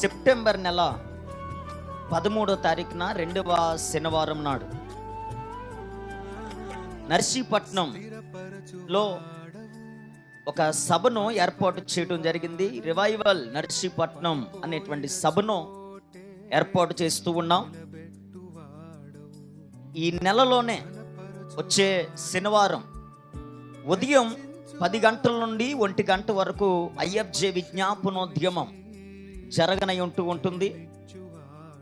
September నెల పదమూడో తారీఖున రెండవ శనివారం నాడు నర్సీపట్నంలో ఒక సభను ఏర్పాటు చేయడం జరిగింది. రివైవల్ నర్సీపట్నం అనేటువంటి సభను ఏర్పాటు చేస్తూ ఉన్నాం. ఈ నెలలోనే వచ్చే శనివారం ఉదయం పది గంటల నుండి ఒంటి గంట వరకు ఐఎఫ్జే విజ్ఞాపనోద్యమం జరగనై ఉంటూ ఉంటుంది.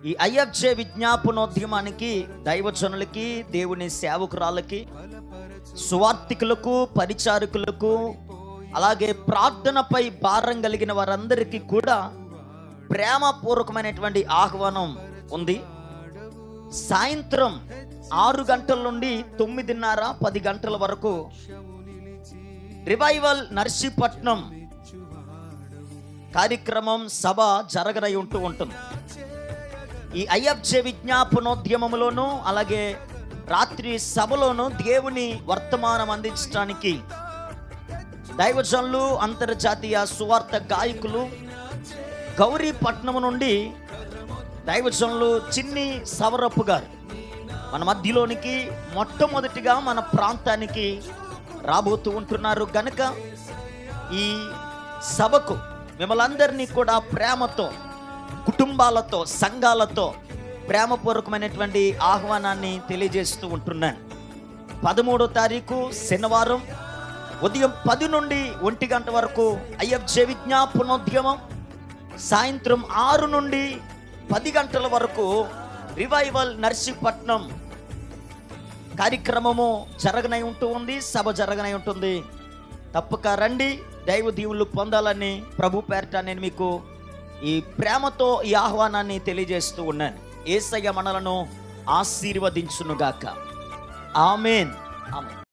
ఈ ఐఎఫ్జే విజ్ఞాపనోద్యమానికి దైవజనులకి దేవుని సేవకురాలకి సువార్థికులకు పరిచారకులకు అలాగే ప్రార్థనపై భారం కలిగిన వారందరికీ కూడా ప్రేమపూర్వకమైనటువంటి ఆహ్వానం ఉంది. సాయంత్రం ఆరు గంటల నుండి తొమ్మిదిన్నర పది గంటల వరకు రివైవల్ నర్సీపట్నం కార్యక్రమం సభ జరగనై ఉంటూ ఉంటుంది. ఈ ఐఎఫ్జే విజ్ఞాపనోద్యమంలోనూ అలాగే రాత్రి సభలోను దేవుని వర్తమానం అందించడానికి దైవజనులు అంతర్జాతీయ సువార్త గాయకులు గౌరీపట్నం నుండి దైవజనులు చిన్ని సవరప్పు గారు మన మధ్యలోనికి మొట్టమొదటిగా మన ప్రాంతానికి రాబోతూ ఉంటున్నారు. గనక ఈ సభకు మిమ్మల్ందరినీ కూడా ప్రేమతో కుటుంబాలతో సంఘాలతో ప్రేమపూర్వకమైనటువంటి ఆహ్వానాన్ని తెలియజేస్తూ ఉంటున్నాను. పదమూడో తారీఖు శనివారం ఉదయం పది నుండి ఒంటి గంట వరకు ఐఎఫ్జే విజ్ఞాపనోద్యమం. సాయంత్రం ఆరు నుండి పది గంటల వరకు రివైవల్ నర్సీపట్నం కార్యక్రమము జరగనై ఉంటూ ఉంది సభ జరగనై ఉంటుంది. తప్పక రండి. దైవ దీవులు పొందాలని ప్రభు పేరట నేను మీకు ఈ ప్రేమతో ఈ ఆహ్వానాన్ని తెలియజేస్తూ ఉన్నాను. ఏసయ్య మనలను ఆశీర్వదించునుగాక. ఆమెన్. ఆమెన్.